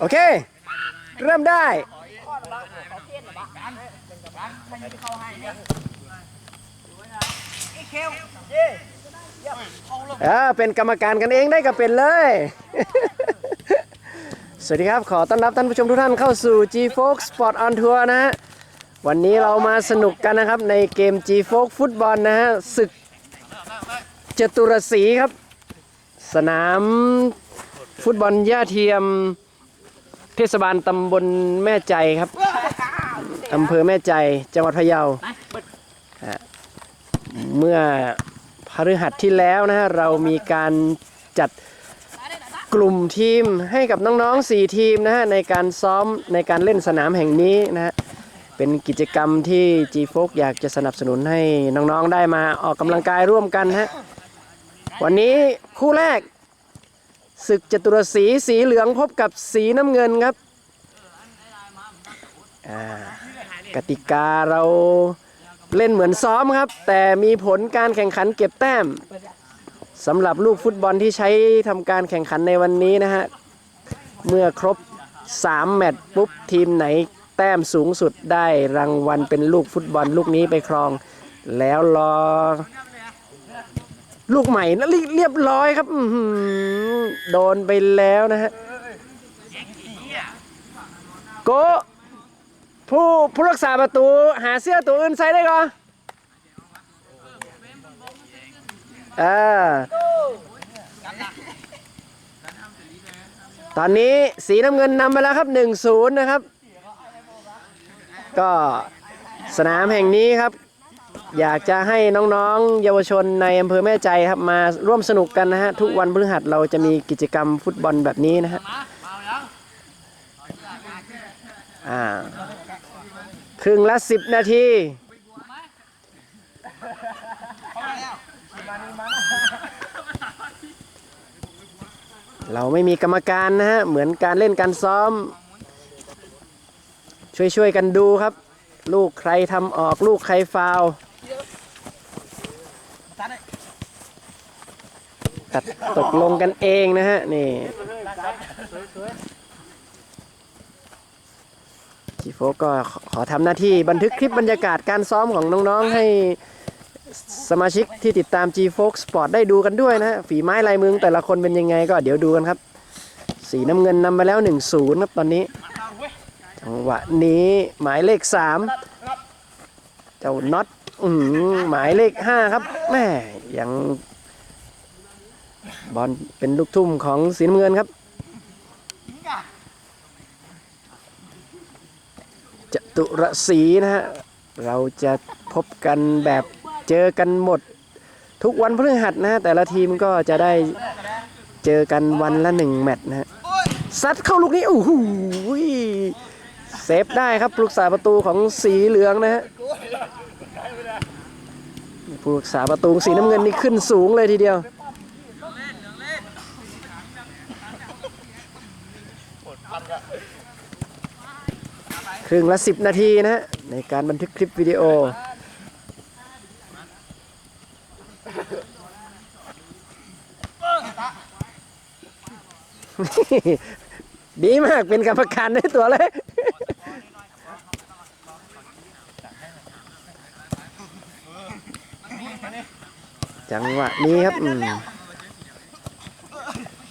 โอเค เริ่มได้เออเป็นกรรมการกันเองได้ก็เป็นเลย สวัสดีครับ ขอต้อนรับท่านผู้ชมทุกท่านเข้าสู่ G Fox Sport on Tour นะฮะ วันนี้เรามาสนุกกันนะครับในเกม G Fox ฟุตบอลนะฮะศึกจตุรศรีครับ สนาม ฟุตบอลย่าเทียมเทศบาลตำบลแม่ใจครับอำเภอแม่ใจจังหวัดพะเยาฮะเมื่อพฤหัสที่แล้วนะฮะเรามีการจัดกลุ่มทีมให้กับน้องๆ4ทีมนะฮะในการซ้อมในการเล่นสนามแห่งนี้นะฮะเป็นกิจกรรมที่ G f o กอยากจะสนับสนุนให้น้องๆได้มาออกกำลังกายร่วมกันฮะวันนี้คู่แรก ศึกจตุรศรีสีเหลืองพบกับสีน้ำเงินครับกติกาเราเล่นเหมือนซ้อมครับ แต่มีผลการแข่งขันเก็บแต้มสำหรับลูกฟุตบอลที่ใช้ทำการแข่งขันในวันนี้นะฮะ เมื่อครบ 3 แมตช์ปุ๊บ ทีมไหนแต้มสูงสุดได้รางวัลเป็นลูกฟุตบอลลูกนี้ไปครอง แล้วรอ ลูกใหม่นะเรีเรียบร้อยครับโดนไปแล้วนะฮะโกผู้ผู้รักษาประตูหาเสื้อตัวอื่นใส่ได้ก่อนอ่าตอนนี้สีน้ำเงินนำไปแล้วครับ 1-0 นะครับ ก็สนามแห่งนี้ครับ อยากจะให้น้องๆ เยาวชนในอำเภอแม่ใจครับมาร่วมสนุกกันนะฮะ ทุกวันพฤหัสเราจะมีกิจกรรมฟุตบอลแบบนี้นะฮะอ่าครึ่งละ10นาทีเราไม่มีกรรมการนะฮะ เหมือนการเล่นการซ้อม ช่วยๆกันดูครับ ลูกใครทำออกลูกใครฟาว ตัดตกลงกันเองนะฮะ นี่จีโฟก็ขอทำหน้าที่บันทึกคลิปบรรยากาศการซ้อมของน้องๆ ให้สมาชิกที่ติดตาม G f o x Sport ได้ดูกันด้วยนะฮะฝีไม้ลายมือแต่ละคนเป็นยังไงก็เดี๋ยวดูกันครับ สีน้ำเงินนำไปแล้ว 1-0 ครับตอนนี้ จังหวะนี้หมายเลขสามเจ้าน็อต อื้อหือหมายเลขห้าครับแม่ยังบอลเป็นลูกทุ่มของสีน้ำเงินครับ จตุรศีนะฮะ เราจะพบกันแบบเจอกันหมด ทุกวันพฤหัสนะฮะ แต่ละทีมก็จะได้เจอกันวันละหนึ่งแมตช์นะฮะซัดเข้าลูกนี้โอ้โหเซฟได้ครับผู้รักษาประตูของสีเหลืองนะฮะ ผู้รักษาประตูสีน้ำเงินนี่ขึ้นสูงเลยทีเดียวครึ่งละ 10 นาทีนะฮะในการบันทึกคลิปวิดีโอ ดีมากเป็นกรรมการในตัวเลย จังหวะนี้ครับอืม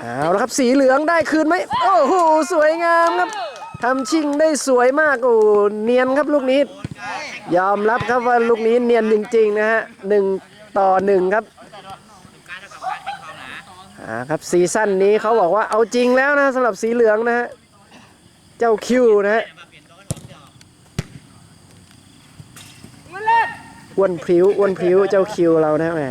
เอาละครับสีเหลืองได้คืนไหมโอ้โหสวยงามครับทำชิงได้สวยมากโอ้เนียนครับลูกนี้ ยอมรับครับว่าลูกนี้เนียนจริงๆนะฮะหนึ่งต่อหนึ่งครับอ่าครับซีซั่นนี้เขาบอกว่าเอาจริงแล้วนะสำหรับสีเหลืองนะฮะเจ้าคิวนะฮะ อ้วนพริ้วอ้วนพริ้วเจ้าคิวเรานะแหม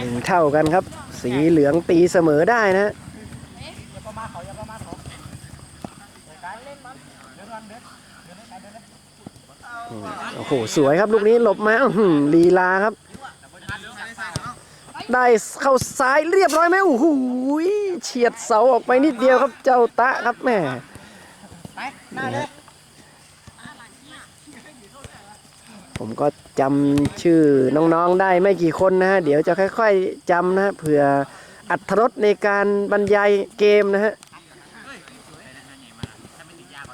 หนึ่งเท่ากันครับ สีเหลืองตีเสมอได้นะโอ้โห สวยครับ ลูกนี้หลบมาลีลาครับ ได้เข้าซ้ายเรียบร้อยไหมโอ้โหเฉียดเสาออกไปนิดเดียวครับเจ้าตะครับแม่นี่ฮะผมก็จำชื่อน้องๆได้ไม่กี่คนนะฮะ เดี๋ยวจะค่อยๆจำนะฮะเผื่ออัธรสในการบรรยายเกมนะฮะ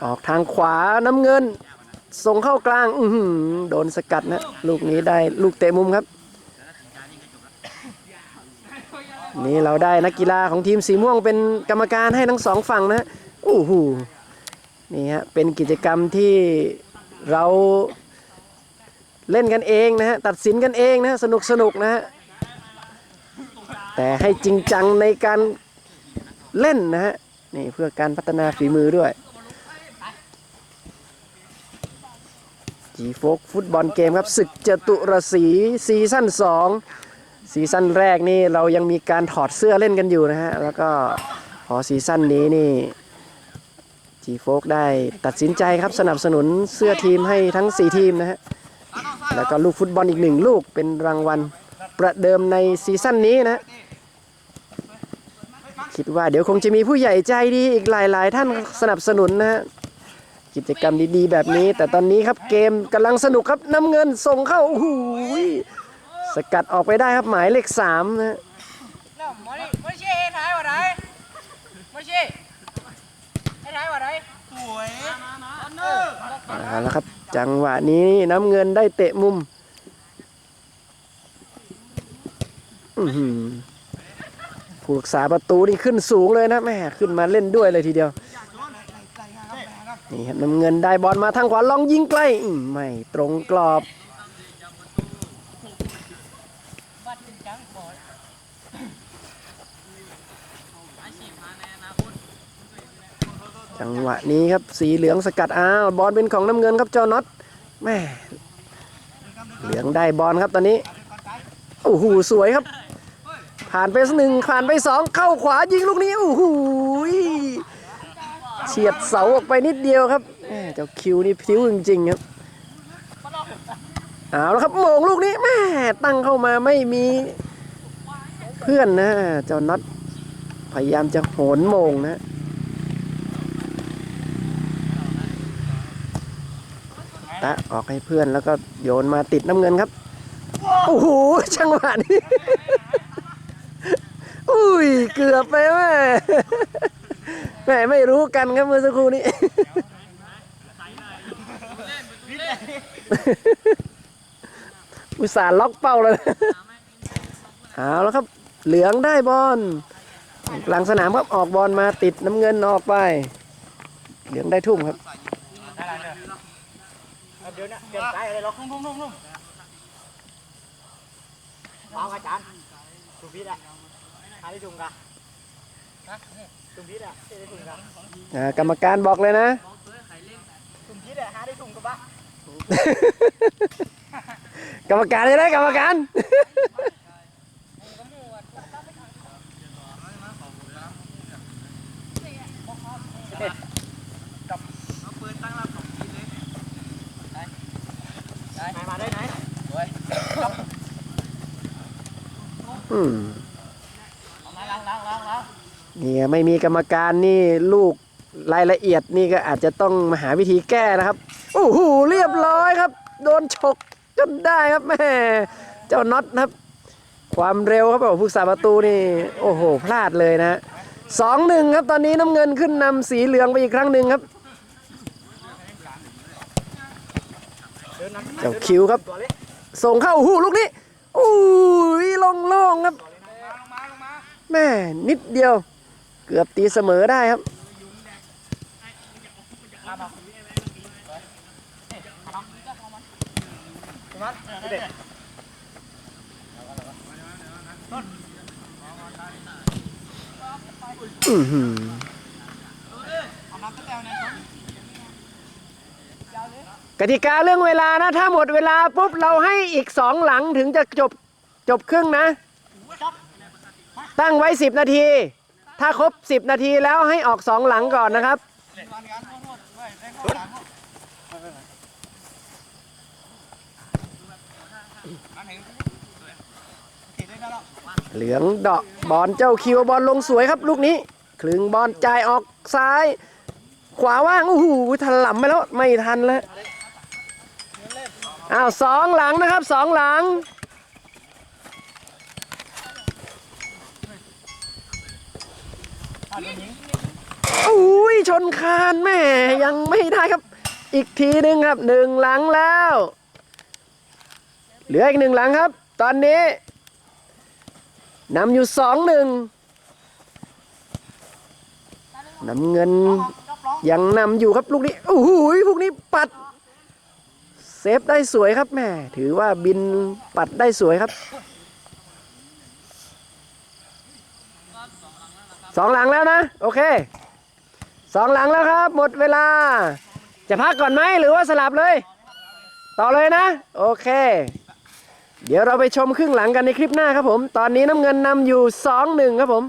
ออกทางขวาน้ำเงิน ส่งเข้ากลาง อือหือโดนสกัดนะ ลูกนี้ได้ลูกเตะมุมครับ นี่เราได้นักกีฬาของทีมสีม่วงเป็นกรรมการให้ทั้งสองฝั่งนะฮะโอ้โหนี่ฮะเป็นกิจกรรมที่เราเล่นกันเองนะฮะตัดสินกันเองนะฮะสนุกสนุกนะฮะแต่ให้จริงจังในการเล่นนะฮะนี่เพื่อการพัฒนาฝีมือด้วยจีโฟกฟุตบอลเกมครับศึกจตุรศรีซีซั่น2 ซีซั่นแรกนี่เรายังมีการถอดเสื้อเล่นกันอยู่นะฮะ แล้วก็พอซีซั่นนี้นี่จีโฟกได้ตัดสินใจครับสนับสนุนเสื้อทีมให้ทั้ง 4 ทีมนะฮะ แล้วก็ลูกฟุตบอลอีกหนึ่งลูกเป็นรางวัลประเดิมในซีซั่นนี้นะฮะคิดว่าเดี๋ยวคงจะมีผู้ใหญ่ใจดีอีกหลาย ๆ ท่านสนับสนุนนะฮะกิจกรรมดี ๆ แบบนี้ แต่ตอนนี้ครับเกมกำลังสนุกครับน้ำเงินส่งเข้าโอ้โหย สกัดออกไปได้ครับหมายเลขสามนะฮะ Nào, mới đi, mới xe thái vào đấy. Mới xe. Thái thái vào đấy. Tuổi. Ừ. เอาละครับจังหวะนี้น้ำเงินได้เตะมุมอื้อหือผู้รักษาประตูนี่ขึ้นสูงเลยนะแม่ขึ้นมาเล่นด้วยเลยทีเดียวนี่ครับน้ำเงินได้บอลมาทางขวาลองยิงใกล้อื้อไม่ตรงกรอบ Bắt chân trắng bỏ. จังหวะนี้ครับสีเหลืองสกัดอ้าวบอลเป็นของน้ำเงินครับเจ้าน็อตแม่เหลืองได้บอลครับตอนนี้โอ้โหสวยครับ ผ่านไปสักหนึ่งผ่านไปสองเข้าขวายิงลูกนี้โอ้โหเฉียดเสาออกไปนิดเดียวครับเจ้าคิวนี่พิ้วจริงๆครับ เอาแล้วครับโมงลูกนี้แม่ตั้งเข้ามาไม่มีเพื่อนนะเจ้าน็อตพยายามจะโหนโมงนะตะออกให้เพื่อนแล้วก็โยนมาติดน้ำเงินครับ โอ้โหจังหวะนี้อุ้ยเกือบไปแม่แม่ไม่รู้กันครับเมื่อสักครู่นี้ อุตส่าห์ล็อกเป้าเลยเอาแล้วครับ เหลืองได้บอลกลางสนามครับออกบอลมาติดน้ำเงินออกไป เหลืองได้ทุ่มครับ Điều nè, điểm cái ở đây nó không không không không. Bao cái chán. Chụp vít ạ. Hai đi dùng cả. Hả? Chụp vít ạ, đi dùng cả. อ่ากรรมการบอกเลยนะ Chụp vít ạ, hai đi dùng các bạn. ก รรมการเลยนะกรรมการ Này vào đây này. อืม Lắng lắng lắng lắng lắng. เนี่ยไม่มีกรรมการนี่ลูกรายละเอียดนี่ก็อาจจะต้องมาหาวิธีแก้นะครับโอ้โหเรียบร้อยครับ โดนฉก จนได้ครับแม่เจ้าน็อตนะครับ ความเร็วครับองผู้สาประตูนี่โอ้โห พลาดเลยนะสองหนึ่งครับตอนนี้น้ำเงินขึ้นนำสีเหลืองไปอีกครั้งหนึ่งครับ เจ้าคิวครับ ส่งเข้าหูลูกนี้อุ้ยลงล่งครับแม่นิดเดียว เกือบตีเสมอได้ครับ อื้อหือกติกาเรื่องเวลานะ ถ้าหมดเวลาปุ๊บเราให้อีกสองหลังถึงจะจบจบครึ่งนะ ตั้งไว้ 10 นาที ถ้าครบ 10 นาทีแล้วให้ออกสองหลังก่อนนะครับ เหลืองเดาะบอลเจ้าคิวบอลลงสวยครับ ลูกนี้คลึงบอลจ่ายออกซ้าย ขวาว่างโอ้โหถล่ำไปแล้วไม่ทันแล้วอ้าวสองหลังนะครับสองหลังอุ้ยชนคานแม่ยังไม่ได้ครับ อีกทีหนึ่งครับหนึ่งหลังแล้ว เหลืออีกหนึ่งหลังครับ ตอนนี้ นำอยู่สองหนึ่งน้ำเงินยังนำอยู่ครับลูกนี้โอ้โหพวกนี้ปัด เซฟได้สวยครับแม่ถือว่าบินปัดได้สวยครับสองหลังแล้วนะ โอเคสองหลังแล้วครับ หมดเวลา จะพักก่อนไหมหรือว่าสลับเลย ต่อเลยนะ โอเค เดี๋ยวเราไปชมครึ่งหลังกันในคลิปหน้าครับผม ตอนนี้น้ำเงินนำอยู่ 2-1 ครับผม